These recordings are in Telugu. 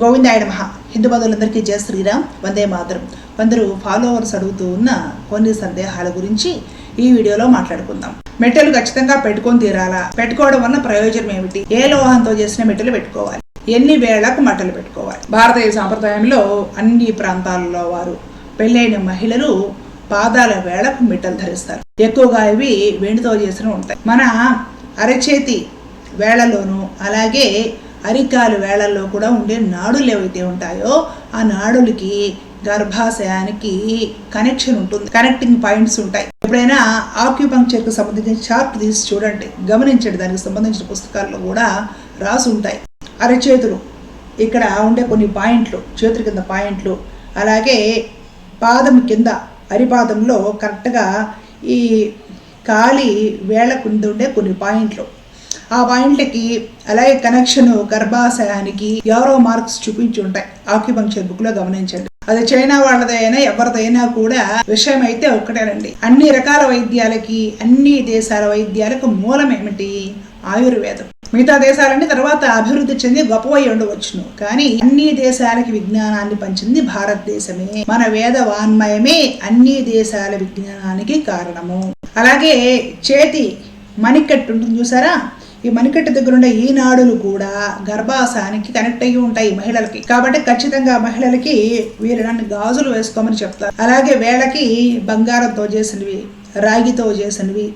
గోవిందాయ మహా హిందూ బంధువులందరికీ జయ శ్రీరామ్. వందే మాతరం. కొందరు ఫాలోవర్స్ అడుగుతూ ఉన్న కొన్ని సందేహాల గురించి ఈ వీడియోలో మాట్లాడుకుందాం. మెట్టెలు ఖచ్చితంగా పెట్టుకొని తీరాలా? పెట్టుకోవడం వల్ల ప్రయోజనం ఏమిటి? ఏ లోహంతో చేసిన మెట్టెలు పెట్టుకోవాలి? ఎన్ని వేళకు మట్టలు పెట్టుకోవాలి? భారతీయ సాంప్రదాయంలో అన్ని ప్రాంతాలలో వారు పెళ్ళైన మహిళలు పాదాల వేళకు మెట్టలు ధరిస్తారు. ఎక్కువగా ఇవి వెండితో చేసిన ఉంటాయి. మన అరచేతి వేళలోను అలాగే అరికాలు వేళల్లో కూడా ఉండే నాడులు ఏవైతే ఉంటాయో ఆ నాడులకి గర్భాశయానికి కనెక్షన్ ఉంటుంది. కనెక్టింగ్ పాయింట్స్ ఉంటాయి. ఎప్పుడైనా ఆక్యుపంక్చర్కి సంబంధించిన చార్ట్ తీసి చూడండి. గమనించండి. దానికి సంబంధించిన పుస్తకాల్లో కూడా రాసి ఉంటాయి. అరచేతులు. ఇక్కడ ఉండే కొన్ని పాయింట్లు చేతుల కింద పాయింట్లు. అలాగే పాదం కింద అరిపాదంలో కరెక్ట్గా ఈ కాలి వేళ కింద ఉండే కొన్ని పాయింట్లు. ఆ పాయింట్లకి అలాగే కనెక్షన్ గర్భాశయానికి ఎవరో మార్క్స్ చూపించి ఉంటాయి. ఆక్యుపంక్చర్ బుక్లో గమనించండి. అది చైనా వాళ్ళదైనా ఎవరిదైనా కూడా విషయం అయితే ఒక్కటేనండి. అన్ని రకాల వైద్యాలకి అన్ని దేశాల వైద్యాలకు మూలం ఏమిటి? ఆయుర్వేదం. మిగతా దేశాలన్నీ తర్వాత అభివృద్ధి చెంది గొప్పవై ఉండవచ్చును. కానీ అన్ని దేశాలకి విజ్ఞానాన్ని పంచింది భారతదేశమే. మన వేద వాన్మయమే అన్ని దేశాల విజ్ఞానానికి కారణము. అలాగే చేతి మణికట్టు ఉంటుంది చూసారా? ఈ మణికట్టు దగ్గర ఉండే ఈ నాడులు కూడా గర్భాశయానికి కనెక్ట్ అయ్యి ఉంటాయి మహిళలకి. కాబట్టి ఖచ్చితంగా మహిళలకి వీళ్ళని గాజులు వేసుకోమని చెప్తారు. అలాగే వేళకి బంగారంతో చేసినవి రాగితో చేసినవి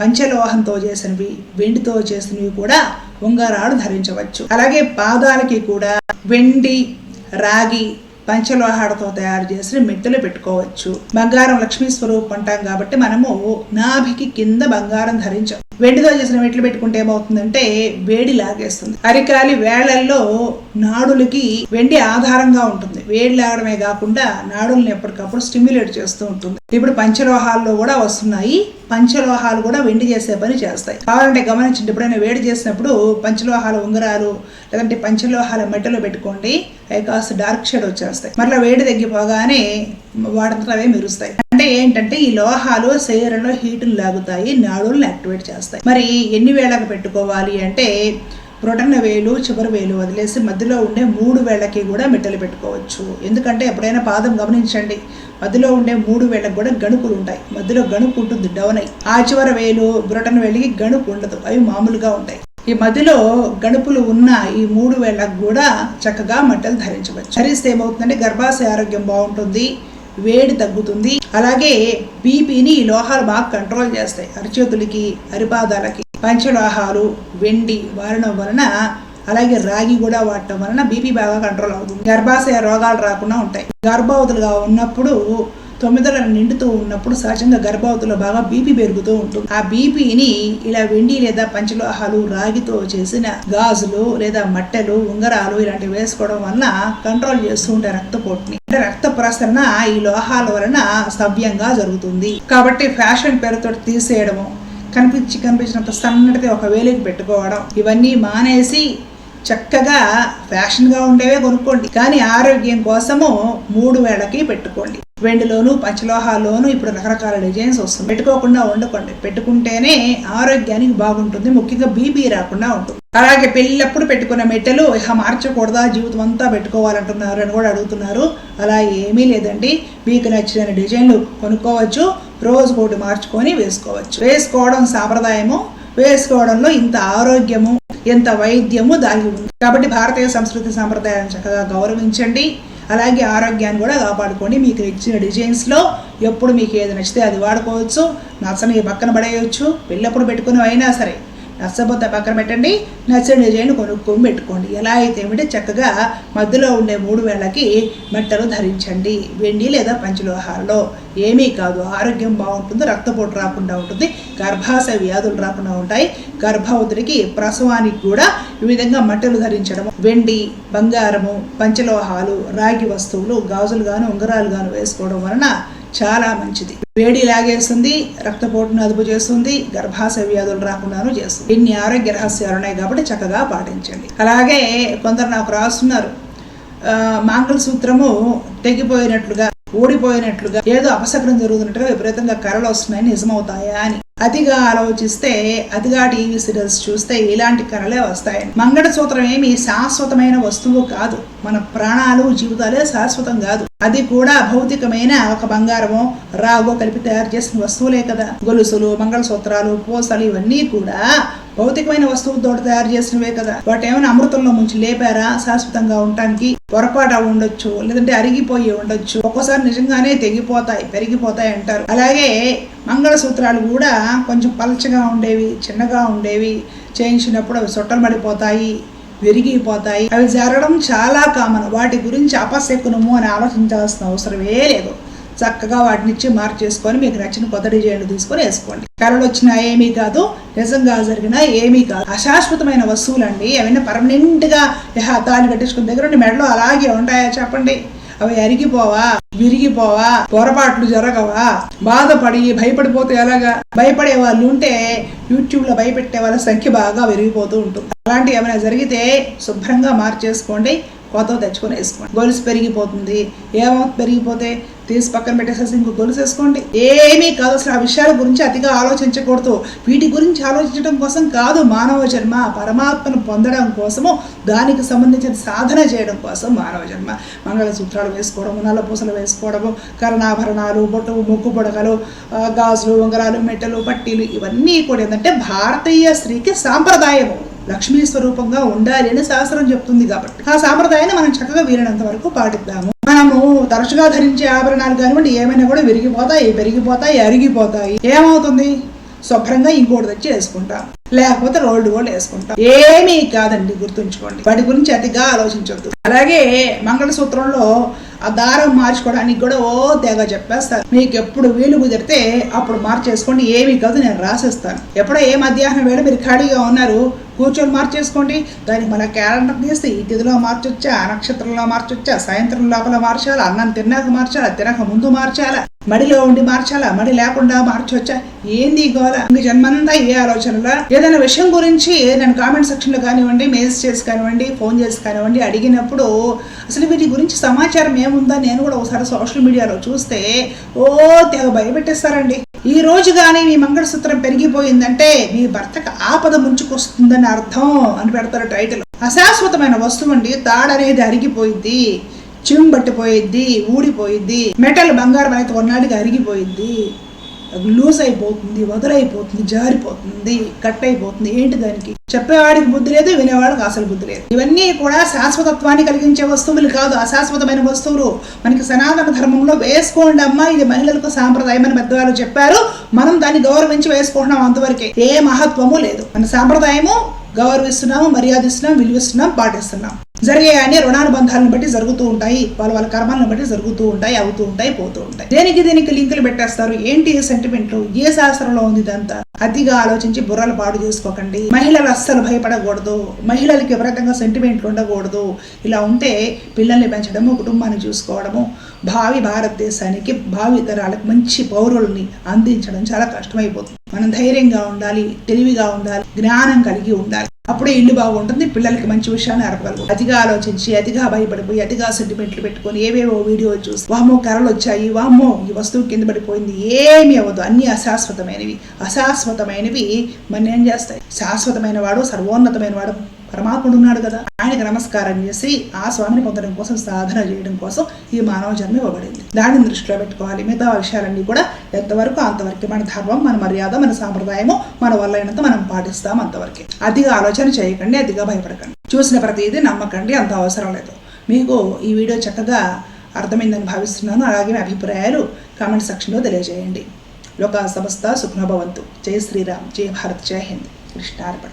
పంచలోహంతో చేసినవి వెండితో చేసినవి కూడా ఉంగరాలు ధరించవచ్చు. అలాగే పాదాలకి కూడా వెండి రాగి పంచలోహాలతో తయారు చేసిన మెట్టెలు పెట్టుకోవచ్చు. బంగారం లక్ష్మీ స్వరూపం అంటాం కాబట్టి మనము నాభికి కింద బంగారం ధరించాం వెండితో చేసిన మెట్లు పెట్టుకుంటే ఏమవుతుందంటే వేడి లాగేస్తుంది. అరికాలి వేళల్లో నాడులకి వెండి ఆధారంగా ఉంటుంది. వేడి లాగడమే కాకుండా నాడుల్ని ఎప్పటికప్పుడు స్టిమ్యులేట్ చేస్తూ ఉంటుంది. ఇప్పుడు పంచలోహాల్లో కూడా వస్తున్నాయి. పంచలోహాలు కూడా వెండి చేసే పని చేస్తాయి. కావాలంటే గమనించండి ఎప్పుడైనా వేడి చేసినప్పుడు పంచలోహాల ఉంగరాలు లేదంటే పంచలోహాల మెట్టలు పెట్టుకోండి. అవి కాస్త డార్క్ షేడ్ వచ్చేస్తాయి. మరలా వేడి తగ్గిపోగానే వాటితో అవే మెరుస్తాయి. అంటే ఏంటంటే ఈ లోహాలు శరీరంలో హీటును లాగుతాయి నాడులను యాక్టివేట్ చేస్తాయి. మరి ఎన్ని వేళకు పెట్టుకోవాలి అంటే బ్రొటన్న వేలు చివరి వేలు వదిలేసి మధ్యలో ఉండే మూడు వేళ్ళకి కూడా మెట్టలు పెట్టుకోవచ్చు. ఎందుకంటే ఎప్పుడైనా పాదం గమనించండి మధ్యలో ఉండే మూడు వేళ్ళకి కూడా గణుపులు ఉంటాయి. మధ్యలో గణుపు ఉంటుంది డౌన్ అయి. ఆ చివరి వేలు బ్రొటన వేలికి గణుకు ఉండదు అవి మామూలుగా ఉంటాయి. ఈ మధ్యలో గణుపులు ఉన్న ఈ మూడు వేళ్ళకు కూడా చక్కగా మట్టలు ధరించవచ్చు. ధరిస్తే ఏమవుతుందంటే గర్భాశయ ఆరోగ్యం బాగుంటుంది. వేడి తగ్గుతుంది. అలాగే బీపీని ఈ లోహాలు బాగా కంట్రోల్ చేస్తాయి. అరిచేతులకి అరిపాదాలకి. పంచలోహాలు వెండి వాడడం వలన అలాగే రాగి కూడా వాడటం వలన బీపీ బాగా కంట్రోల్ అవుతుంది. గర్భాశయ రోగాలు రాకుండా ఉంటాయి. గర్భవతులుగా ఉన్నప్పుడు తొమ్మిదల నిండుతూ ఉన్నప్పుడు సహజంగా గర్భవతిలో బాగా బీపీ పెరుగుతూ ఉంటుంది. ఆ బీపీని ఇలా వెండి లేదా పంచలోహాలు రాగితో చేసిన గాజులు లేదా మట్టెలు ఉంగరాలు ఇలాంటివి వేసుకోవడం వలన కంట్రోల్ చేస్తూ ఉంటాయి రక్తపోటుని. అంటే రక్త ప్రసరణ ఈ లోహాల వలన సవ్యంగా జరుగుతుంది. కాబట్టి ఫ్యాషన్ పేరుతో తీసేయడము కనిపించి కనిపించినంత సన్నటిది ఒక వేలికి పెట్టుకోవడం ఇవన్నీ మానేసి చక్కగా ఫ్యాషన్గా ఉండేవే కొనుక్కోండి. కానీ ఆరోగ్యం కోసము మూడు వేళకి పెట్టుకోండి. వెండిలోను పంచలోహాల్లోనూ ఇప్పుడు రకరకాల డిజైన్స్ వస్తుంది పెట్టుకోకుండా వండుకోండి. పెట్టుకుంటేనే ఆరోగ్యానికి బాగుంటుంది. ముఖ్యంగా బీపీ రాకుండా ఉంటుంది. అలాగే పెళ్ళప్పుడు పెట్టుకున్న మెట్టెలు ఇక మార్చకూడదా? జీవితం అంతా పెట్టుకోవాలంటున్నారు అని కూడా అడుగుతున్నారు. అలా ఏమీ లేదండి. మీకు నచ్చిన డిజైన్లు కొనుక్కోవచ్చు. రోజు కోటి మార్చుకొని వేసుకోవచ్చు. వేసుకోవడం సాంప్రదాయము. వేసుకోవడంలో ఇంత ఆరోగ్యము ఎంత వైద్యము దాగి ఉంది. కాబట్టి భారతీయ సంస్కృతి సాంప్రదాయాన్ని చక్కగా గౌరవించండి. అలాగే ఆరోగ్యాన్ని కూడా కాపాడుకోండి. మీకు ఇచ్చిన డిజైన్స్లో ఎప్పుడు మీకు ఏది నచ్చితే అది వాడుకోవచ్చు. నచ్చని పక్కన పడేయచ్చు. పెళ్ళప్పుడు పెట్టుకుని అయినా సరే. నచ్చబోతే పక్కన పెట్టండి నచ్చిన డిజైన్ కొనుక్కొని పెట్టుకోండి. ఎలా అయితే ఏమిటో చక్కగా మధ్యలో ఉండే మూడు వేళ్ళకి మెట్టలు ధరించండి. వెండి లేదా పంచలోహాలలో ఏమీ కాదు. ఆరోగ్యం బాగుంటుంది రక్తపోటు రాకుండా ఉంటుంది గర్భాశయ వ్యాధులు రాకుండా ఉంటాయి. గర్భవతుడికి ప్రసవానికి కూడా ఈ విధంగా మట్టలు ధరించడం వెండి బంగారము పంచలోహాలు రాగి వస్తువులు గాజులు గాను ఉంగరాలు గాను వేసుకోవడం వలన చాలా మంచిది. వేడి లాగేస్తుంది రక్తపోటును అదుపు చేస్తుంది గర్భాశయ వ్యాధులు రాకుండాను చేస్తుంది. ఇన్ని ఆరోగ్య రహస్యాలు ఉన్నాయి కాబట్టి చక్కగా పాటించండి. అలాగే కొందరు నాకు రాస్తున్నారు. ఆ, మంగళసూత్రము తెగిపోయినట్లుగా ఓడిపోయినట్లుగా ఏదో అపశకనం జరుగుతున్నట్టుగా విపరీతంగా కరలు వస్తున్నాయి నిజమవుతాయా అని. అతిగా ఆలోచిస్తే అతిగా టీవీ సీరియల్స్ చూస్తే ఇలాంటి కళలే వస్తాయి మంగళసూత్రం ఏమి శాశ్వతమైన వస్తువు కాదు. మన ప్రాణాలు జీవితాలే శాశ్వతం కాదు. అది కూడా భౌతికమైన ఒక బంగారమో రాగో కలిపి తయారు చేసిన వస్తువులే కదా. గొలుసులు మంగళసూత్రాలు పూసలు ఇవన్నీ కూడా భౌతికమైన వస్తువులతో తయారు చేసినవే కదా. వాటి ఏమైనా అమృతంలో ముంచి లేపారా? శాశ్వతంగా ఉండటానికి పొరపాటు అవి ఉండొచ్చు లేదంటే అరిగిపోయి ఉండొచ్చు. ఒక్కోసారి నిజంగానే తెగిపోతాయి పెరిగిపోతాయి అంటారు. అలాగే మంగళసూత్రాలు కూడా కొంచెం పలచగా ఉండేవి చిన్నగా ఉండేవి. చేయించినప్పుడు అవి సొట్టలు పడిపోతాయి విరిగిపోతాయి. అవి జరగడం చాలా కామన్. వాటి గురించి అపశకునము అని ఆలోచించాల్సిన అవసరమే లేదు. చక్కగా వాటిని ఇచ్చి మార్చేసుకొని మీకు నచ్చిన కొత్త డిజైన్లు తీసుకొని వేసుకోండి. కళలు వచ్చినా ఏమీ కాదు నిజంగా జరిగినా ఏమీ కాదు. అశాశ్వతమైన వస్తువులండి. అవన్నీ పర్మనెంట్గా ఇహ తాళి కట్టించుకున్న దగ్గర ఉండి మెడలో అలాగే ఉంటాయా చెప్పండి? అవి అరిగిపోవా? విరిగిపోవా? పొరపాట్లు జరగవా? బాధపడి భయపడిపోతే ఎలాగా? భయపడే వాళ్ళు ఉంటే యూట్యూబ్లో భయపెట్టే వాళ్ళ సంఖ్య బాగా పెరిగిపోతూ ఉంటుంది. అలాంటివి ఏమైనా జరిగితే శుభ్రంగా మార్చేసుకోండి కొత్త తెచ్చుకొని వేసుకోండి. గొలుసు పెరిగిపోతుంది. ఏమో పెరిగిపోతే తీసి పక్కన పెట్టేసేసి ఇంకో గొలుసు వేసుకోండి. ఏమీ కాదు అసలు ఆ విషయాల గురించి అతిగా ఆలోచించకూడదు. వీటి గురించి ఆలోచించడం కోసం కాదు మానవ జన్మ. పరమాత్మను పొందడం కోసము దానికి సంబంధించిన సాధన చేయడం కోసం మానవ జన్మ. మంగళసూత్రాలు వేసుకోవడము నల్ల పూసలు వేసుకోవడము కరణాభరణాలు బొట్టు ముక్కు పొడగలు గాజులు ఉంగరాలు మెట్టలు పట్టీలు ఇవన్నీ కూడా ఏంటంటే భారతీయ స్త్రీకి సాంప్రదాయము. లక్ష్మీ స్వరూపంగా ఉండాలి అని శాస్త్రం చెప్తుంది కాబట్టి. ఆ సాంప్రదాయాన్ని మనం చక్కగా వీలైనంత వరకు పాటిద్దాము. మనము తరచుగా ధరించే ఆభరణాలు కానివ్వండి ఏమైనా కూడా విరిగిపోతాయి పెరిగిపోతాయి అరిగిపోతాయి. ఏమవుతుంది? శుభ్రంగా ఇంకోటి తెచ్చి వేసుకుంటాం. లేకపోతే రోల్డ్ గోల్డ్ వేసుకుంటాం. ఏమీ కాదండి గుర్తుంచుకోండి. వాటి గురించి అతిగా ఆలోచించొద్దు. అలాగే మంగళసూత్రంలో ఆ దారం మార్చుకోవడానికి కూడా ఓ తెగ చెప్పేస్తారు. మీకు ఎప్పుడు వీలు కుదిరితే అప్పుడు మార్చేసుకోండి. ఏమీ కాదు నేను రాసేస్తాను. ఎప్పుడో ఏ మధ్యాహ్నం వేళ మీరు ఖాళీగా ఉన్నారు కూర్చొని మార్చేసుకోండి. దానికి మన క్యాలెండర్ తీస్తే ఈ తిథిలో మార్చొచ్చా ఆ నక్షత్రంలో మార్చొచ్చా సాయంత్రం లోపల మార్చాలా అన్నం తిన్నాక మార్చాలా తినక ముందు మార్చాలా మడిలో ఉండి మార్చాలా మడి లేకుండా మార్చొచ్చా? ఏంది గోల? మీ జన్మంతా ఏ ఆలోచనలా? ఏదైనా విషయం గురించి నేను కామెంట్ సెక్షన్లో కానివ్వండి మెయిల్స్ చేసి కానివ్వండి ఫోన్ చేసి కానివ్వండి అడిగినప్పుడు అసలు వీటి గురించి సమాచారం ఏముందా? నేను కూడా ఒకసారి సోషల్ మీడియాలో చూస్తే ఓ తెగ భయపెట్టేస్తారండి. ఈ రోజు కానీ మీ మంగళసూత్రం పెరిగిపోయిందంటే మీ భర్తకు ఆపద ముంచుకొస్తుందని అర్థం అని పెడతారు టైటిల్ అశాశ్వతమైన వస్తువు అండి తాడనేది అరిగిపోయింది చిమ్బట్టిపోయిద్ది ఊడిపోయిద్ది మెటల్ బంగారం అయితే కొన్నాళ్ళకి అరిగిపోయిద్ది. లూజ్ అయిపోతుంది వదలైపోతుంది జారిపోతుంది కట్ అయిపోతుంది ఏంటి దానికి? చెప్పేవాడికి బుద్ధి లేదు వినేవాడికి అసలు బుద్ధి లేదు. ఇవన్నీ కూడా శాశ్వతత్వాన్ని కలిగించే వస్తువులు కాదు అశాశ్వతమైన వస్తువులు. మనకి సనాతన ధర్మంలో వేసుకోండి అమ్మా ఇది మహిళలకు సాంప్రదాయమని పెద్దవాళ్ళు చెప్పారు. మనం దాన్ని గౌరవించి వేసుకుంటున్నాం అంతవరకే. ఏ మహత్వము లేదు. మన సాంప్రదాయము గౌరవిస్తున్నాము మర్యాదిస్తున్నాం విలువిస్తున్నాం పాటిస్తున్నాం జరిగే అన్ని రుణానుబంధాలను బట్టి జరుగుతూ ఉంటాయి. వాళ్ళ వాళ్ళ కర్మాలను బట్టి జరుగుతూ ఉంటాయి అవుతూ ఉంటాయి పోతూ ఉంటాయి. దేనికి దీనికి లింకులు పెట్టేస్తారు? ఏంటి సెంటిమెంట్లు ఏ శాస్త్రంలో ఉంది ఇదంతా? అతిగా ఆలోచించి బుర్రలు పాడు చేసుకోకండి. మహిళలు అస్సలు భయపడకూడదు. మహిళలకు విపరీతంగా సెంటిమెంట్లు ఉండకూడదు. ఇలా ఉంటే పిల్లల్ని పెంచడము కుటుంబాన్ని చూసుకోవడము భావి భారతదేశానికి భావి తరాలకు మంచి పౌరుల్ని అందించడం చాలా కష్టమైపోతుంది. మనం ధైర్యంగా ఉండాలి తెలివిగా ఉండాలి జ్ఞానం కలిగి ఉండాలి. అప్పుడే ఇల్లు బాగుంటుంది పిల్లలకి మంచి విషయాన్ని అరపగలరు అతిగా ఆలోచించి అతిగా భయపడిపోయి అతిగా సెంటిమెంట్లు పెట్టుకొని ఏవేవో వీడియో చూసి వామ్మో కర్రలు వచ్చాయి వామో ఈ వస్తువు కింద పడిపోయింది ఏమీ అవ్వదు. అన్ని అశాశ్వతమైనవి. అశాశ్వతమైనవి మన ఏం చేస్తాయి? శాశ్వతమైన వాడు సర్వోన్నతమైన వాడు పరమాత్ముడు ఉన్నాడు కదా. ఆయనకి నమస్కారం చేసి ఆ స్వామిని పొందడం కోసం సాధన చేయడం కోసం ఈ మానవ జన్మ ఇవ్వబడింది. దానిని దృష్టిలో పెట్టుకోవాలి. మిగతా విషయాలన్నీ కూడా ఎంతవరకు అంతవరకు మన ధర్మం మన మర్యాద మన సాంప్రదాయము మన వల్ల అయినంత మనం పాటిస్తాం అంతవరకు. అతిగా ఆలోచన చేయకండి అతిగా భయపడకండి. చూసిన ప్రతిదీ నమ్మకండి అంత అవసరం లేదు. మీకు ఈ వీడియో చక్కగా అర్థమైందని భావిస్తున్నాను. అలాగే మీ అభిప్రాయాలు కామెంట్ సెక్షన్లో తెలియజేయండి. లోక సమస్త సుఖ్నభవంతు జై శ్రీరామ్. జై భారత్. జై హింద్. కృష్ణార్పణ.